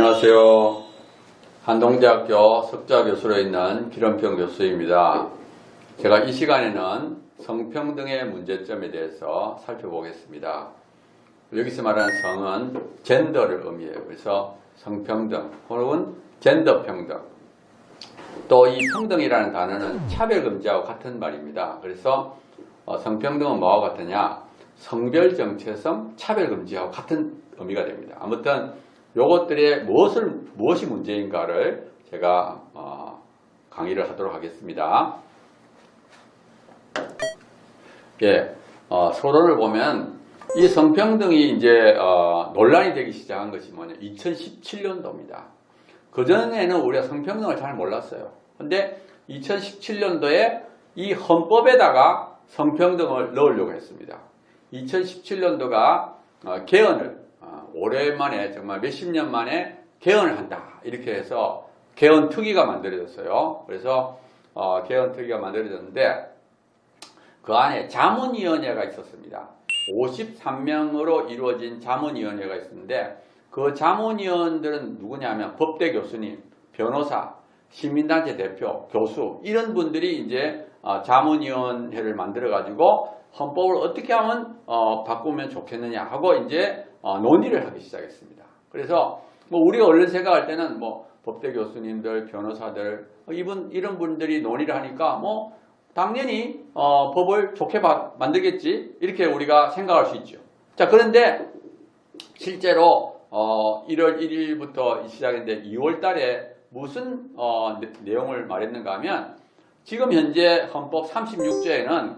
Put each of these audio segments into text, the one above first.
안녕하세요. 한동대학교 석좌 교수로 있는 기런평 교수입니다. 제가 이 시간에는 성평등의 문제점에 대해서 살펴보겠습니다. 여기서 말하는 성은 젠더를 의미해요. 그래서 성평등 혹은 젠더 평등. 또 이 평등이라는 단어는 차별금지하고 같은 말입니다. 그래서 어, 성평등은 뭐와 같으냐? 성별 정체성 차별금지하고 같은 의미가 됩니다. 아무튼 요것들의 무엇을 무엇이 문제인가를 제가 어, 강의를 하도록 하겠습니다. 예, 어, 서론을 보면 이 성평등이 이제 어, 논란이 되기 시작한 것이 뭐냐? 2017년도입니다. 그 전에는 우리가 성평등을 잘 몰랐어요. 근데 2017년도에 이 헌법에다가 성평등을 넣으려고 했습니다. 2017년도가 어, 개헌을 어, 오랜만에 정말 몇십 년 만에 개헌을 한다 이렇게 해서 개헌 특위가 만들어졌어요. 그래서 어, 개헌 특위가 만들어졌는데 그 안에 자문위원회가 있었습니다. 53명으로 이루어진 자문위원회가 있었는데 그 자문위원들은 누구냐면 법대 교수님, 변호사, 시민단체 대표, 교수 이런 분들이 이제 어, 자문위원회를 만들어 가지고 헌법을 어떻게 하면 어, 바꾸면 좋겠느냐 하고 이제 어, 논의를 하기 시작했습니다. 그래서 뭐 우리가 얼른 생각할 때는 뭐 법대 교수님들, 변호사들 어, 이분 이런 분들이 논의를 하니까 뭐 당연히 어, 법을 좋게 바- 만들겠지 이렇게 우리가 생각할 수 있죠. 자 그런데 실제로 어, 1월 1일부터 시작했는데 2월 달에 무슨 어, 내- 내용을 말했는가 하면 지금 현재 헌법 36조에는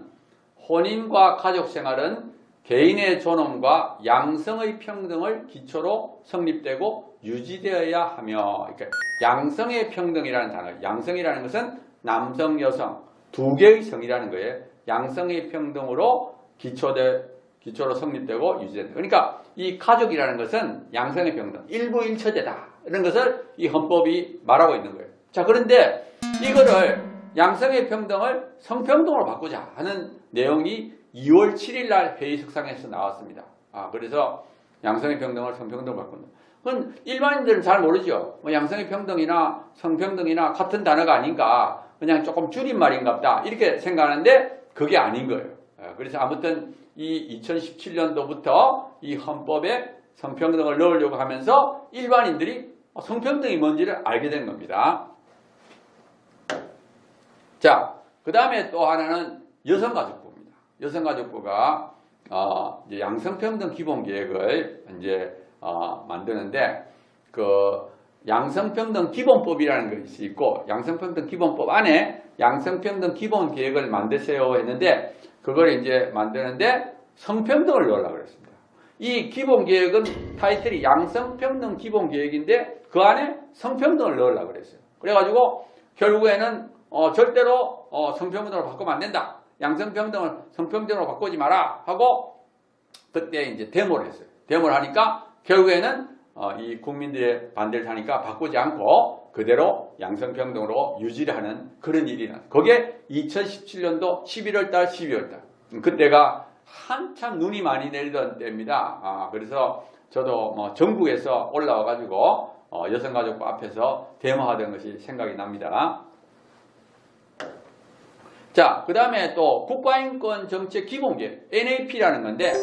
혼인과 가족 생활은 개인의 존엄과 양성의 평등을 기초로 성립되고 유지되어야 하며 이렇게 양성의 평등이라는 단어, 양성이라는 것은 남성, 여성 두 개의 성이라는 거예요. 양성의 평등으로 기초되 기초로 성립되고 유지된다. 그러니까 이 가족이라는 것은 양성의 평등, 일부일처제다. 이런 것을 이 헌법이 말하고 있는 거예요. 자, 그런데 이거를 양성의 평등을 성평등으로 바꾸자 하는 내용이 2월 7일 날 회의 석상에서 나왔습니다. 아, 그래서 양성의 평등을 성평등으로 바꾼다. 그건 일반인들은 잘 모르죠. 뭐 양성의 평등이나 성평등이나 같은 단어가 아닌가. 그냥 조금 줄임말인가 보다. 이렇게 생각하는데 그게 아닌 거예요. 아, 그래서 아무튼 이 2017년도부터 이 헌법에 성평등을 넣으려고 하면서 일반인들이 성평등이 뭔지를 알게 된 겁니다. 자, 그 다음에 또 하나는 여성가족부입니다. 여성가족부가 어, 이제 양성평등 기본계획을 이제 어, 만드는데 그 양성평등 기본법이라는 것이 있고 양성평등 기본법 안에 양성평등 기본계획을 만드세요 했는데 그걸 이제 만드는데 성평등을 넣으려고 그랬습니다. 이 기본계획은 타이틀이 양성평등 기본계획인데 그 안에 성평등을 넣으려고 그랬어요. 그래가지고 결국에는 어, 절대로 어, 성평등으로 바꾸면 안 된다. 양성평등을 성평등으로 바꾸지 마라 하고 그때 이제 데모를 했어요. 데모를 하니까 결국에는 어, 이 국민들의 반대를 하니까 바꾸지 않고 그대로 양성평등으로 유지를 하는 그런 일이 나. 그게 2017년도 11월달, 12월달. 그때가 한참 눈이 많이 내리던 때입니다. 아, 그래서 저도 뭐 전국에서 올라와가지고 어, 여성가족부 앞에서 데모하던 것이 생각이 납니다. 자, 그 다음에 또 국가인권 정책 기본계획 NAP라는 건데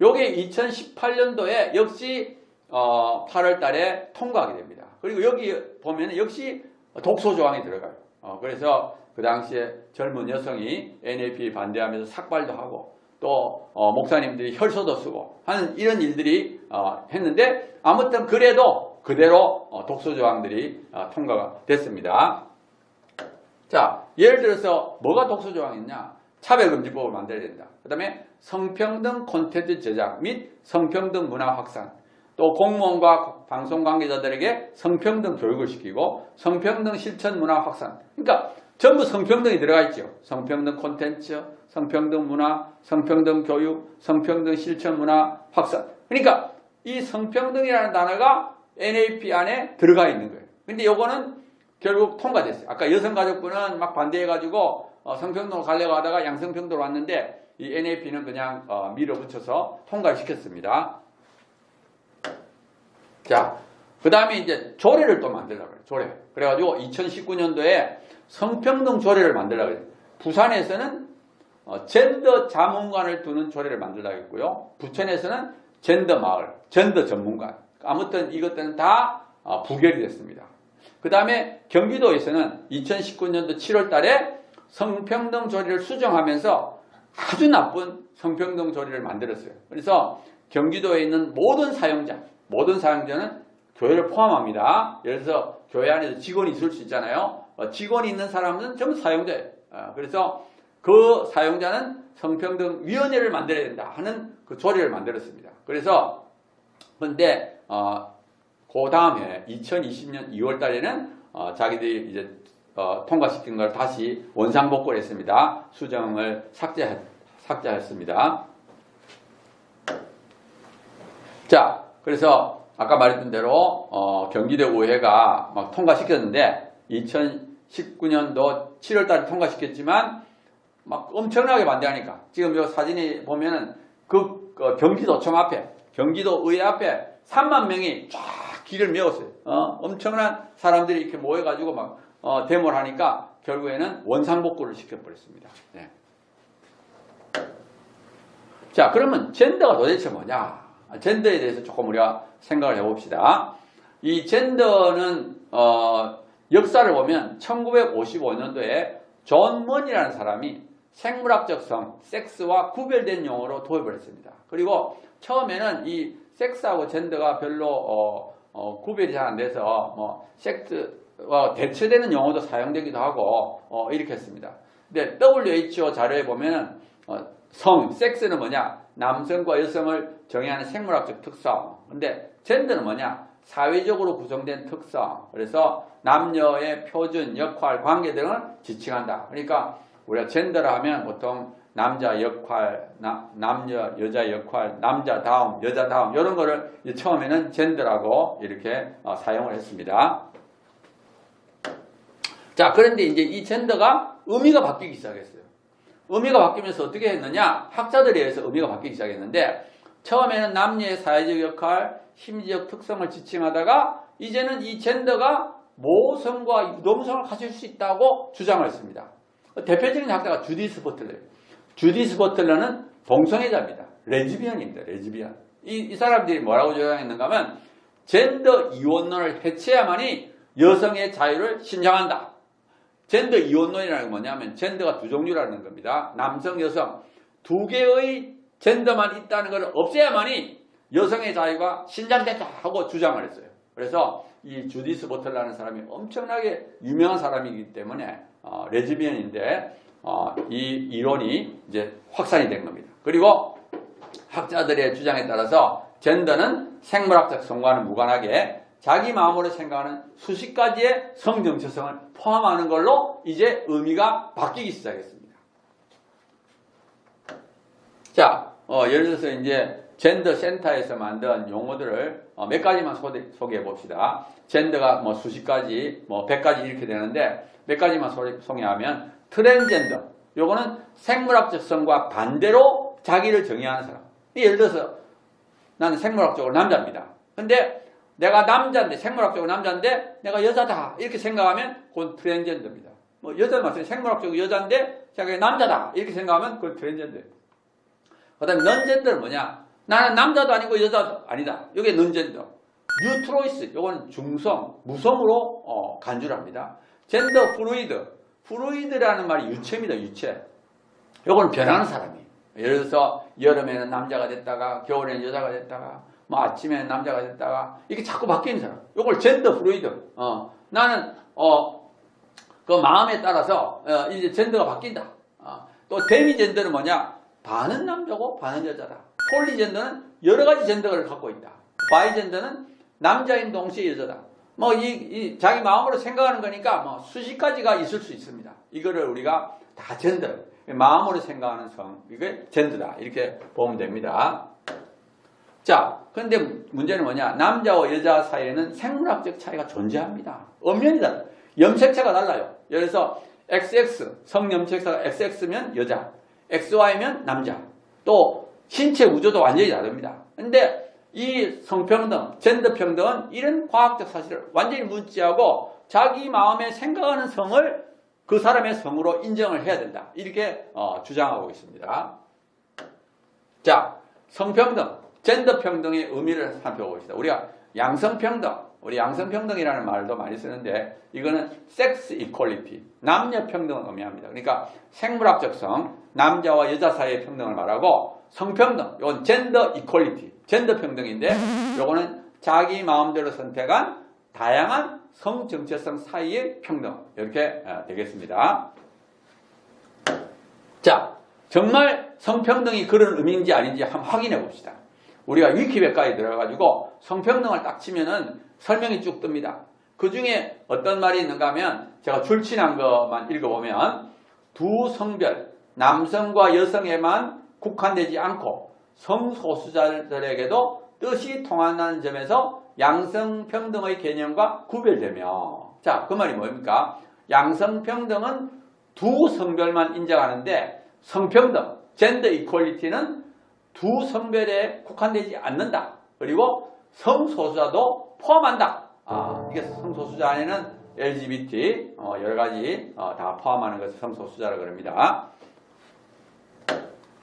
요게 2018년도에 역시 어, 8월 달에 통과하게 됩니다. 그리고 여기 보면 역시 독소 조항이 들어가요. 어, 그래서 그 당시에 젊은 여성이 NAP 반대하면서 삭발도 하고 또 어, 목사님들이 혈서도 쓰고 하는 이런 일들이 어, 했는데 아무튼 그래도 그대로 어, 독소 조항들이 어, 통과가 됐습니다. 자, 예를 들어서 뭐가 독소 조항이냐? 차별금지법을 만들어야 된다. 그 다음에 성평등 콘텐츠 제작 및 성평등 문화 확산. 또 공무원과 방송 관계자들에게 성평등 교육을 시키고 성평등 실천 문화 확산. 그러니까 전부 성평등이 들어가 있죠. 성평등 콘텐츠, 성평등 문화, 성평등 교육, 성평등 실천 문화 확산. 그러니까 이 성평등이라는 단어가 NAP 안에 들어가 있는 거예요. 근데 요거는 결국 통과됐어요. 아까 여성가족부는 막 반대해가지고 어, 성평등으로 가려고 하다가 양성평등으로 왔는데 이 NAP는 그냥 어, 밀어붙여서 통과시켰습니다. 자, 그 다음에 이제 조례를 또 만들려고 그래요. 조례. 그래가지고 2019년도에 성평등 조례를 만들려고 그래요. 부산에서는 어, 젠더 자문관을 두는 조례를 만들려고 했고요. 부천에서는 젠더 마을, 젠더 전문관. 아무튼 이것들은 다 어, 부결이 됐습니다. 그 다음에 경기도에서는 2019년도 7월 달에 성평등 조례를 수정하면서 아주 나쁜 성평등 조례를 만들었어요. 그래서 경기도에 있는 모든 사용자, 모든 사용자는 교회를 포함합니다. 예를 들어서 교회 안에서 직원이 있을 수 있잖아요. 어, 직원이 있는 사람은 전부 사용자예요. 어, 그래서 그 사용자는 성평등 위원회를 만들어야 된다 하는 그 조례를 만들었습니다. 그래서 근데 어, 그 다음에 2020년 2월 달에는 어, 자기들이 이제 어, 통과시킨 걸 다시 원상복구를 했습니다. 수정을 삭제, 삭제했습니다. 자, 그래서 아까 말했던 대로 어, 경기도 의회가 막 통과시켰는데 2019년도 7월 달에 통과시켰지만 막 엄청나게 반대하니까 지금 이 사진이 보면은 그, 그 경기도청 앞에 경기도 의회 앞에 3만 명이 쫙 길을 메웠어요. 어, 엄청난 사람들이 이렇게 모여가지고 막 어, 데모를 하니까 결국에는 원상복구를 시켜버렸습니다. 네. 자, 그러면 젠더가 도대체 뭐냐? 젠더에 대해서 조금 우리가 생각을 해봅시다. 이 젠더는 어, 역사를 보면 1955년도에 존 먼이라는 사람이 생물학적 성, 섹스와 구별된 용어로 도입을 했습니다. 그리고 처음에는 이 섹스하고 젠더가 별로 어, 어, 구별이 잘 안 돼서 뭐 섹스와 대체되는 용어도 사용되기도 하고 어, 이렇게 했습니다. 근데 WHO 자료에 보면은 어, 성, 섹스는 뭐냐? 남성과 여성을 정의하는 생물학적 특성. 근데 젠더는 뭐냐? 사회적으로 구성된 특성. 그래서 남녀의 표준, 역할, 관계 등을 지칭한다. 그러니까 우리가 젠더라 하면 보통 남자 역할, 나, 남녀, 여자 역할, 남자다움, 여자다움 이런 거를 처음에는 젠더라고 이렇게 어, 사용을 했습니다. 자, 그런데 이제 이 젠더가 의미가 바뀌기 시작했어요. 의미가 바뀌면서 어떻게 했느냐? 학자들에 의해서 의미가 바뀌기 시작했는데 처음에는 남녀의 사회적 역할, 심리적 특성을 지칭하다가 이제는 이 젠더가 모성과 유동성을 가질 수 있다고 주장을 했습니다. 대표적인 학자가 주디스 버틀러예요. 주디스 버틀러는 동성애자입니다. 레즈비언입니다. 레즈비언. 이, 이 사람들이 뭐라고 주장했는가 하면 젠더 이원론을 해체해야만이 여성의 자유를 신장한다. 젠더 이원론이라는 건 뭐냐면 젠더가 두 종류라는 겁니다. 남성, 여성 두 개의 젠더만 있다는 것을 없애야만이 여성의 자유가 신장된다 하고 주장을 했어요. 그래서 이 주디스 버틀라는 사람이 엄청나게 유명한 사람이기 때문에 어, 레즈비언인데 어, 이 이론이 이제 확산이 된 겁니다. 그리고 학자들의 주장에 따라서 젠더는 생물학적 성과는 무관하게 자기 마음으로 생각하는 수십 가지의 성 정체성을 포함하는 걸로 이제 의미가 바뀌기 시작했습니다. 자, 어, 예를 들어서 이제 젠더 센터에서 만든 용어들을 어, 몇 가지만 소개, 해 봅시다. 젠더가 뭐 수십 가지, 뭐 백 가지 이렇게 되는데 몇 가지만 소, 소개하면 트랜젠더. 요거는 생물학적성과 반대로 자기를 정의하는 사람. 예를 들어서 나는 생물학적으로 남자입니다. 근데 내가 남자인데 생물학적으로 남자인데 내가 여자다 이렇게 생각하면 그건 트랜젠더입니다. 뭐 여자 마찬가지 생물학적으로 여자인데 자기가 남자다 이렇게 생각하면 그건 트랜젠더예요. 그 다음에 넌젠더는 뭐냐? 나는 남자도 아니고 여자도 아니다. 이게 넌젠더. 뉴트로이스, 요거는 중성, 무성으로 어, 간주를 합니다. 젠더 프루이드, 프루이드라는 말이 유체입니다. 유체. 요거는 변하는 사람이에요. 예를 들어서 여름에는 남자가 됐다가 겨울에는 여자가 됐다가 뭐 아침에는 남자가 됐다가 이게 자꾸 바뀌는 사람. 요걸 젠더 프루이드. 어, 나는 어, 그 마음에 따라서 어, 이제 젠더가 바뀐다. 어, 또 데미 젠더는 뭐냐? 반은 남자고 반은 여자다. 폴리 젠더는 여러 가지 젠더를 갖고 있다. 바이 젠더는 남자인 동시에 여자다. 뭐, 이, 이 자기 마음으로 생각하는 거니까 뭐 수십 가지가 있을 수 있습니다. 이거를 우리가 다 젠더, 마음으로 생각하는 성, 이게 젠더다. 이렇게 보면 됩니다. 자, 그런데 문제는 뭐냐? 남자와 여자 사이에는 생물학적 차이가 존재합니다. 엄연이다. 염색체가 달라요. 예를 들어서 XX, 성염색체가 XX면 여자, XY면 남자. 또 신체 구조도 완전히 다릅니다. 근데 이 성평등, 젠더평등은 이런 과학적 사실을 완전히 무시하고 자기 마음에 생각하는 성을 그 사람의 성으로 인정을 해야 된다. 이렇게 어, 주장하고 있습니다. 자, 성평등, 젠더평등의 의미를 살펴보겠습니다. 우리가 양성평등, 우리 양성평등이라는 말도 많이 쓰는데 이거는 섹스 이퀄리티, 남녀 평등을 의미합니다. 그러니까 생물학적 성, 남자와 여자 사이의 평등을 말하고 성평등, 이건 젠더 이퀄리티, 젠더 평등인데 요거는 자기 마음대로 선택한 다양한 성 정체성 사이의 평등 이렇게 어, 되겠습니다. 자, 정말 성평등이 그런 의미인지 아닌지 한번 확인해 봅시다. 우리가 위키백과에 들어가가지고 성평등을 딱 치면은 설명이 쭉 뜹니다. 그 중에 어떤 말이 있는가 하면 제가 출친한 것만 읽어보면 두 성별, 남성과 여성에만 국한되지 않고 성소수자들에게도 뜻이 통한다는 점에서 양성평등의 개념과 구별되며 자, 그 말이 뭡니까? 양성평등은 두 성별만 인정하는데 성평등, 젠더 이퀄리티는 두 성별에 국한되지 않는다. 그리고 성소수자도 포함한다. 아, 이게 성소수자 안에는 LGBT 어, 여러 가지 어, 다 포함하는 것을 성소수자라고 합니다.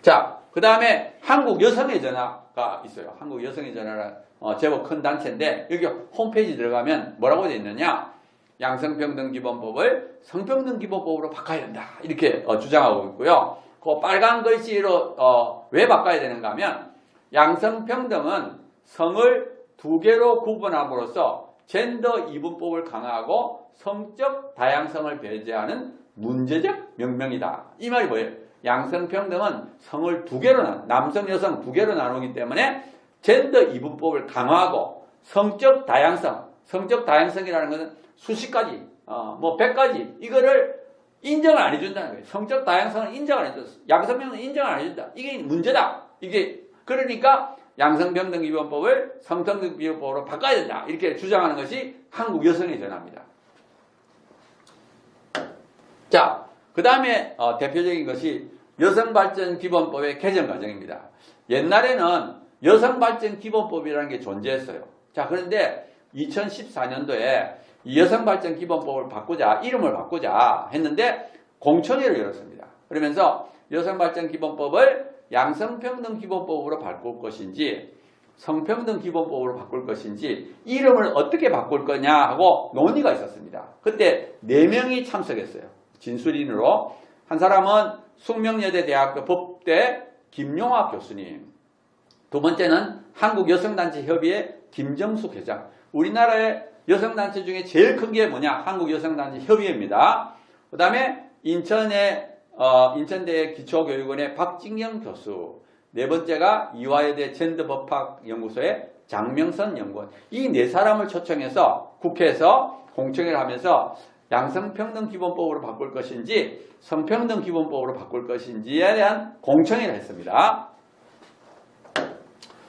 자, 그 다음에 한국 여성의 전화가 있어요. 한국 여성의 전화는 어, 제법 큰 단체인데 여기 홈페이지 들어가면 뭐라고 되어 있느냐? 양성평등기본법을 성평등기본법으로 바꿔야 된다. 이렇게 어, 주장하고 있고요. 그 빨간 글씨로 어, 왜 바꿔야 되는가 하면 양성평등은 성을 두 개로 구분함으로써 젠더 이분법을 강화하고 성적 다양성을 배제하는 문제적 명명이다. 이 말이 뭐예요? 양성평등은 성을 두 개로 나 남성, 여성 두 개로 나누기 때문에 젠더 이분법을 강화하고 성적 다양성, 성적 다양성이라는 것은 수십 가지, 어, 뭐백 가지 이거를 인정을 안 해준다는 거예요. 성적 다양성을 인정을 안 해준다. 양성평등 인정을 안 해준다. 이게 문제다. 이게 그러니까 양성평등 기본법을 성평등 기본법으로 바꿔야 된다. 이렇게 주장하는 것이 한국 여성의 전화입니다. 자, 그 다음에 어, 대표적인 것이 여성발전 기본법의 개정 과정입니다. 옛날에는 여성발전 기본법이라는 게 존재했어요. 자, 그런데 2014년도에 이 여성발전 기본법을 바꾸자, 이름을 바꾸자 했는데 공청회를 열었습니다. 그러면서 여성발전 기본법을 양성평등 기본법으로 바꿀 것인지 성평등 기본법으로 바꿀 것인지 이름을 어떻게 바꿀 거냐 하고 논의가 있었습니다. 그때 4명이 참석했어요. 진술인으로 한 사람은 숙명여대 대학교 법대 김용학 교수님. 두 번째는 한국여성단체 협의회 김정숙 회장. 우리나라의 여성단체 중에 제일 큰 게 뭐냐? 한국여성단체 협의회입니다. 그 다음에 인천의 어, 인천대 기초교육원의 박진경 교수. 네 번째가 이화여대 젠더법학연구소의 장명선 연구원. 이 네 사람을 초청해서 국회에서 공청회를 하면서 양성평등 기본법으로 바꿀 것인지 성평등 기본법으로 바꿀 것인지에 대한 공청회를 했습니다.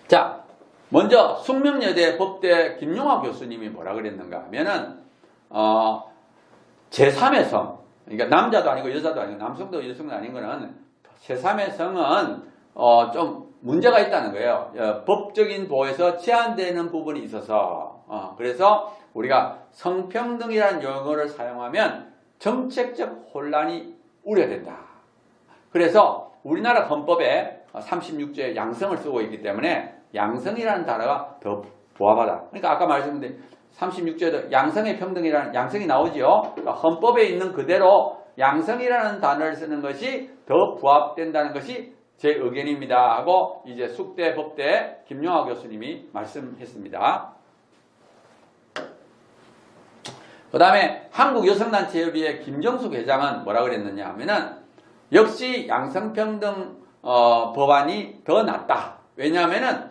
자, 먼저 숙명여대 법대 김용화 교수님이 뭐라 그랬는가 하면은 어, 제3의 성, 그러니까 남자도 아니고 여자도 아니고 남성도 여성도 아닌 거는 제3의 성은 어, 좀 문제가 있다는 거예요. 어, 법적인 보호에서 제한되는 부분이 있어서 어, 그래서 우리가 성평등이라는 용어를 사용하면 정책적 혼란이 우려된다. 그래서 우리나라 헌법에 36조에 양성을 쓰고 있기 때문에 양성이라는 단어가 더 부합하다. 그러니까 아까 말씀드린 36조에도 양성의 평등이라는 양성이 나오지요. 그러니까 헌법에 있는 그대로 양성이라는 단어를 쓰는 것이 더 부합된다는 것이 제 의견입니다. 하고 이제 숙대 법대 김용하 교수님이 말씀했습니다. 그 다음에 한국여성단체협의회 김정숙 회장은 뭐라 그랬느냐 하면은 역시 양성평등 어, 법안이 더 낫다. 왜냐하면은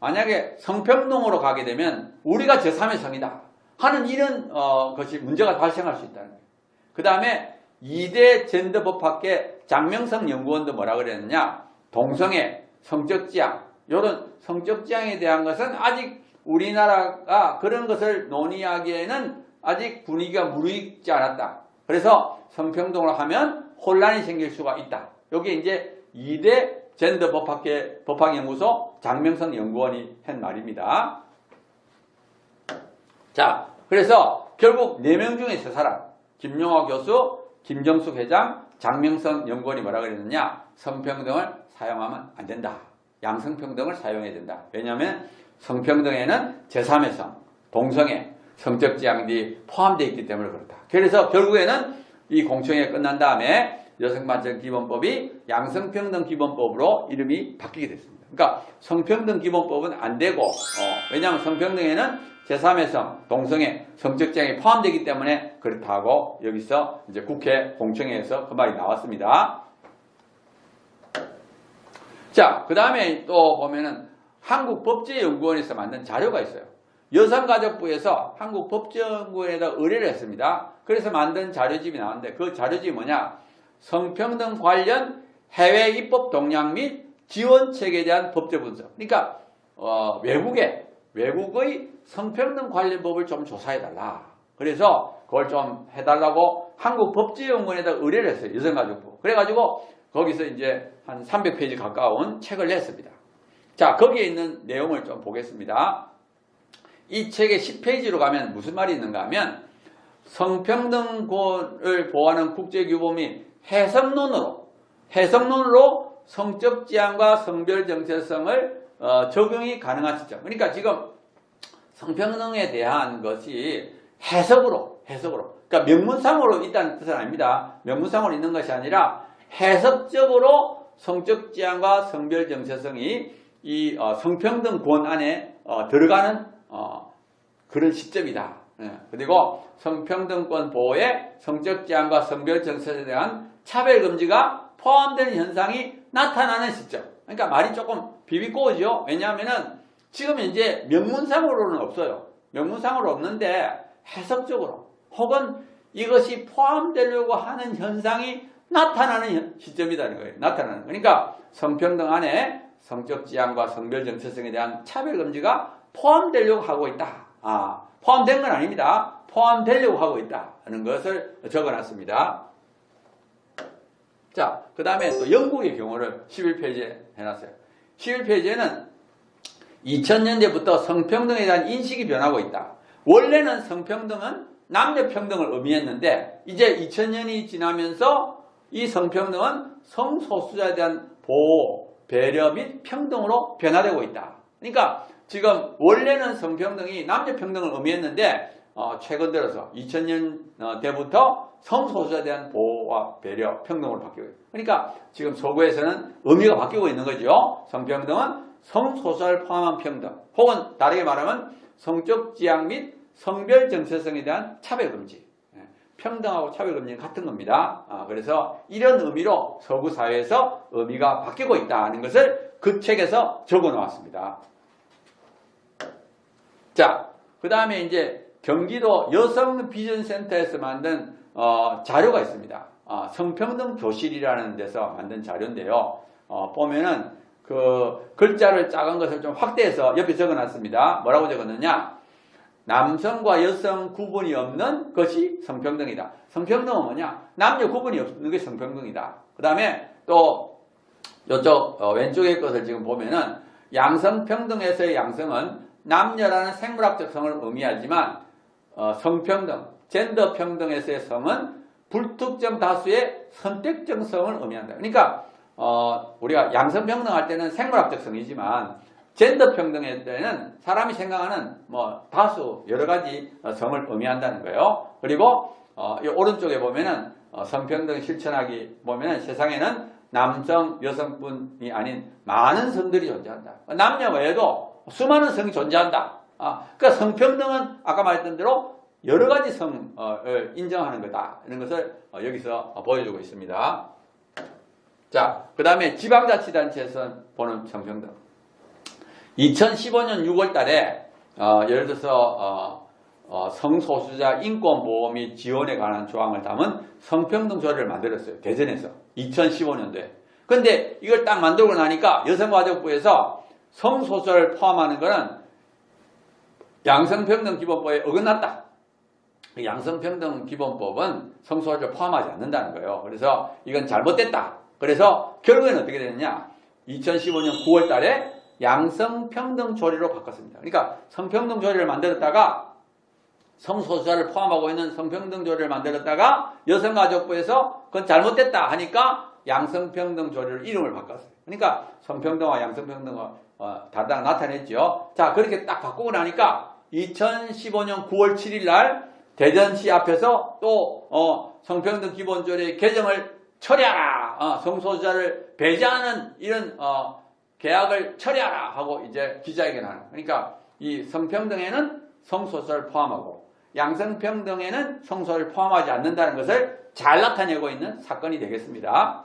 만약에 성평등으로 가게 되면 우리가 제3의 성이다 하는 이런 어, 것이 문제가 발생할 수 있다는 거예요. 그 다음에 2대 젠더법학계 장명성 연구원도 뭐라 그랬느냐 동성애, 성적지향 이런 성적지향에 대한 것은 아직 우리나라가 그런 것을 논의하기에는 아직 분위기가 무르익지 않았다. 그래서 성평등을 하면 혼란이 생길 수가 있다. 여기 이제 2대 젠더 법학회 법학연구소 장명성 연구원이 한 말입니다. 자, 그래서 결국 4명 중에 3사람, 김용화 교수, 김정숙 회장, 장명성 연구원이 뭐라 그랬느냐? 성평등을 사용하면 안 된다. 양성평등을 사용해야 된다. 왜냐하면 성평등에는 제3의 성, 동성애, 성적 지향이 포함되어 있기 때문에 그렇다. 그래서 결국에는 이 공청회 끝난 다음에 여성반전 기본법이 양성평등 기본법으로 이름이 바뀌게 됐습니다. 그러니까 성평등 기본법은 안 되고 어, 왜냐하면 성평등에는 제3의 성, 동성애, 성적 지향이 포함되기 때문에 그렇다고 여기서 이제 국회 공청회에서 그 말이 나왔습니다. 자, 그 다음에 또 보면은 한국법제연구원에서 만든 자료가 있어요. 여성가족부에서 한국법제연구원에다 의뢰를 했습니다. 그래서 만든 자료집이 나왔는데 그 자료집이 뭐냐? 성평등 관련 해외 입법 동향 및 지원 체계에 대한 법제 분석. 그러니까 어, 외국에 외국의 성평등 관련 법을 좀 조사해 달라. 그래서 그걸 좀 해달라고 한국 법제연구원에다 의뢰를 했어요. 여성가족부. 그래가지고 거기서 이제 한 300페이지 가까운 책을 냈습니다. 자, 거기에 있는 내용을 좀 보겠습니다. 이 책의 10페이지로 가면 무슨 말이 있는가 하면 성평등권을 보호하는 국제규범 및 해석론으로 해석론으로 성적 지향과 성별 정체성을 어, 적용이 가능한 시점. 그러니까 지금 성평등에 대한 것이 해석으로 해석으로 그러니까 명문상으로 있다는 뜻은 아닙니다. 명문상으로 있는 것이 아니라 해석적으로 성적 지향과 성별 정체성이 이 어, 성평등권 안에 어, 들어가는 어, 그런 시점이다. 예. 그리고 성평등권 보호에 성적 지향과 성별 정체성에 대한 차별 금지가 포함되는 현상이 나타나는 시점. 그러니까 말이 조금 비비꼬우죠. 왜냐하면은 지금 이제 명문상으로는 없어요. 명문상으로 없는데 해석적으로 혹은 이것이 포함되려고 하는 현상이 나타나는 시점이라는 거예요. 나타나는. 그러니까 성평등 안에 성적 지향과 성별 정체성에 대한 차별 금지가 포함되려고 하고 있다. 아, 포함된 건 아닙니다. 포함되려고 하고 있다는 것을 적어놨습니다. 자, 그 다음에 또 영국의 경우를 11페이지에 해놨어요. 11페이지에는 2000년대부터 성평등에 대한 인식이 변하고 있다. 원래는 성평등은 남녀 평등을 의미했는데 이제 2000년이 지나면서 이 성평등은 성소수자에 대한 보호, 배려 및 평등으로 변화되고 있다. 그러니까 지금 원래는 성평등이 남녀 평등을 의미했는데 어, 최근 들어서 2000년 대부터 성소수자에 대한 보호와 배려, 평등으로 바뀌고 있다. 그러니까 지금 서구에서는 의미가 바뀌고 있는 거죠. 성평등은 성소수자를 포함한 평등, 혹은 다르게 말하면 성적 지향 및 성별 정체성에 대한 차별 금지. 예, 평등하고 차별 금지는 같은 겁니다. 아, 그래서 이런 의미로 서구 사회에서 의미가 바뀌고 있다는 것을 그 책에서 적어 놓았습니다. 자, 그 다음에 이제 경기도 여성 비전센터에서 만든 어, 자료가 있습니다. 어, 성평등 교실이라는 데서 만든 자료인데요. 어, 보면은 그 글자를 작은 것을 좀 확대해서 옆에 적어놨습니다. 뭐라고 적었느냐? 남성과 여성 구분이 없는 것이 성평등이다. 성평등은 뭐냐? 남녀 구분이 없는 것이 성평등이다. 그 다음에 또 이쪽 어, 왼쪽의 것을 지금 보면은 양성평등에서의 양성은 남녀라는 생물학적 성을 의미하지만 어, 성평등, 젠더 평등에서의 성은 불특정 다수의 선택적 성을 의미한다. 그러니까 어, 우리가 양성평등 할 때는 생물학적 성이지만 젠더 평등할 때는 사람이 생각하는 뭐 다수 여러 가지 성을 의미한다는 거예요. 그리고 어, 이 오른쪽에 보면은 어, 성평등 실천하기 보면은 세상에는 남성, 여성뿐이 아닌 많은 성들이 존재한다. 남녀 외에도 수많은 성이 존재한다. 아, 그러니까 성평등은 아까 말했던 대로 여러 가지 성을 인정하는 거다. 이런 것을 어, 여기서 보여주고 있습니다. 자, 그 다음에 지방자치단체에서 보는 성평등. 2015년 6월 달에, 어, 예를 들어서, 어, 어, 성소수자 인권보호 및 지원에 관한 조항을 담은 성평등 조례를 만들었어요. 대전에서. 2015년도에. 근데 이걸 딱 만들고 나니까 여성가족부에서 성소수자를 포함하는 것은 양성평등 기본법에 어긋났다. 그 양성평등 기본법은 성소수자를 포함하지 않는다는 거예요. 그래서 이건 잘못됐다. 그래서 결국에는 어떻게 되느냐? 2015년 9월 달에 양성평등 조례로 바꿨습니다. 그러니까 성평등 조례를 만들었다가 성소수자를 포함하고 있는 성평등 조례를 만들었다가 여성가족부에서 그건 잘못됐다 하니까 양성평등 조례를 이름을 바꿨어요. 그러니까 성평등과 양성평등과 어, 다르다가 나타냈죠. 자 그렇게 딱 바꾸고 나니까 2015년 9월 7일 날 대전시 앞에서 또 어, 성평등 기본조례 개정을 처리하라. 어, 성소수자를 배제하는 이런 어, 계약을 처리하라 하고 이제 기자회견하는. 그러니까 이 성평등에는 성소수자를 포함하고 양성평등에는 성소를 포함하지 않는다는 것을 잘 나타내고 있는 사건이 되겠습니다.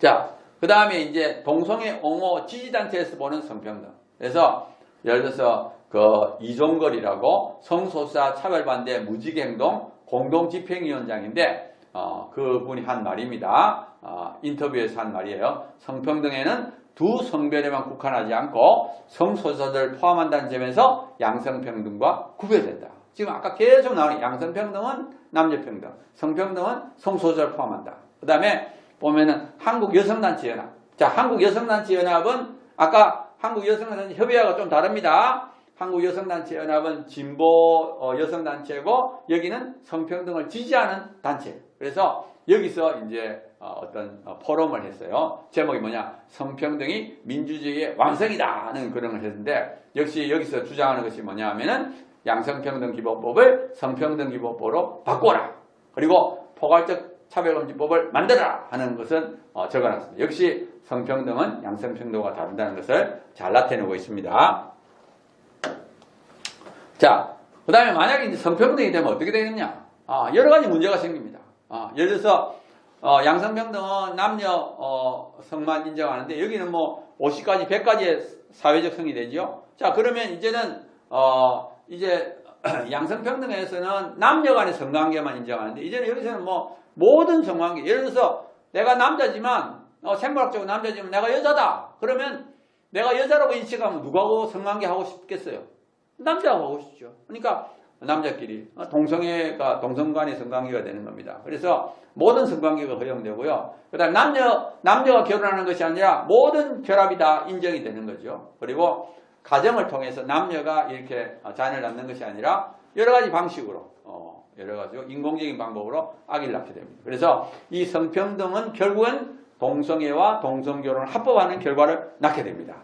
자, 그 다음에 이제 동성애 옹호 지지단체에서 보는 성평등. 그래서 예를 들어서 그 이종걸이라고 성소수자 차별반대 무직행동 공동집행위원장인데 어, 그분이 한 말입니다. 어, 인터뷰에서 한 말이에요. 성평등에는 두 성별에만 국한하지 않고 성소수자들 포함한다는 점에서 양성평등과 구별된다. 지금 아까 계속 나오는 양성평등은 남녀평등, 성평등은 성소수자를 포함한다. 그 다음에 보면은 한국 여성단체 연합. 자, 한국 여성단체 연합은 아까 한국 여성단체 협의회가 좀 다릅니다. 한국 여성단체 연합은 진보 어, 여성단체고 여기는 성평등을 지지하는 단체. 그래서 여기서 이제 어, 떤 포럼을 했어요. 제목이 뭐냐? 성평등이 민주주의의 완성이다 하는 그런 걸 했는데 역시 여기서 주장하는 것이 뭐냐 하면은 양성평등 기본법을 성평등 기본법으로 바꿔라. 그리고 포괄적 차별금지법을 만들어라 하는 것은 어, 적어놨습니다. 역시 성평등은 양성평등과 다른다는 것을 잘 나타내고 있습니다. 자, 그 다음에 만약에 이제 성평등이 되면 어떻게 되겠냐? 아, 여러 가지 문제가 생깁니다. 아, 예를 들어서 어, 양성평등은 남녀 어, 성만 인정하는데 여기는 뭐 50가지, 100가지의 사회적 성이 되죠. 자, 그러면 이제는 어, 이제 양성평등에서는 남녀 간의 성관계만 인정하는데 이제는 여기서는 뭐 모든 성관계 예를 들어서 내가 남자지만 어, 생물학적으로 남자지만 내가 여자다. 그러면 내가 여자라고 인식하면 누구하고 성관계 하고 싶겠어요? 남자하고 하고 싶죠. 그러니까 남자끼리 어, 동성애가 동성 간의 성관계가 되는 겁니다. 그래서 모든 성관계가 허용되고요. 그 다음 남녀 남녀가 결혼하는 것이 아니라 모든 결합이 다 인정이 되는 거죠. 그리고 가정을 통해서 남녀가 이렇게 자녀를 낳는 것이 아니라 여러 가지 방식으로 어, 여러 가지 인공적인 방법으로 아기를 낳게 됩니다. 그래서 이 성평등은 결국은 동성애와 동성결혼을 합법하는 결과를 낳게 됩니다.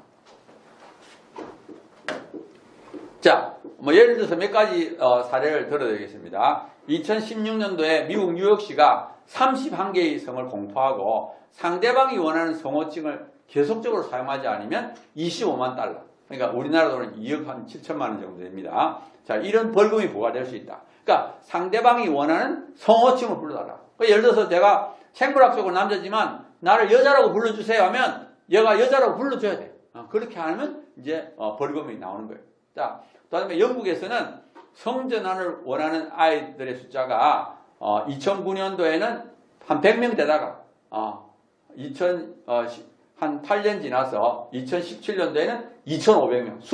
자, 뭐 예를 들어서 몇 가지 어, 사례를 들어드리겠습니다. 2016년도에 미국 뉴욕시가 31개의 성을 공포하고 상대방이 원하는 성호칭을 계속적으로 사용하지 않으면 25만 달러. 그러니까 우리나라 돈은 2억 한 7천만 원 정도 됩니다. 자, 이런 벌금이 부과될 수 있다. 그러니까 상대방이 원하는 성호칭을 불러달라. 그러니까 예를 들어서 제가 생물학적으로 남자지만 나를 여자라고 불러주세요 하면 얘가 여자라고 불러줘야 돼. 어, 그렇게 하면 이제 어, 벌금이 나오는 거예요. 자, 그 다음에 영국에서는 성전환을 원하는 아이들의 숫자가 어, 2009년도에는 한 100명 되다가 어, 2000, 어, 한 8년 지나서 2017년도에는 2,500명.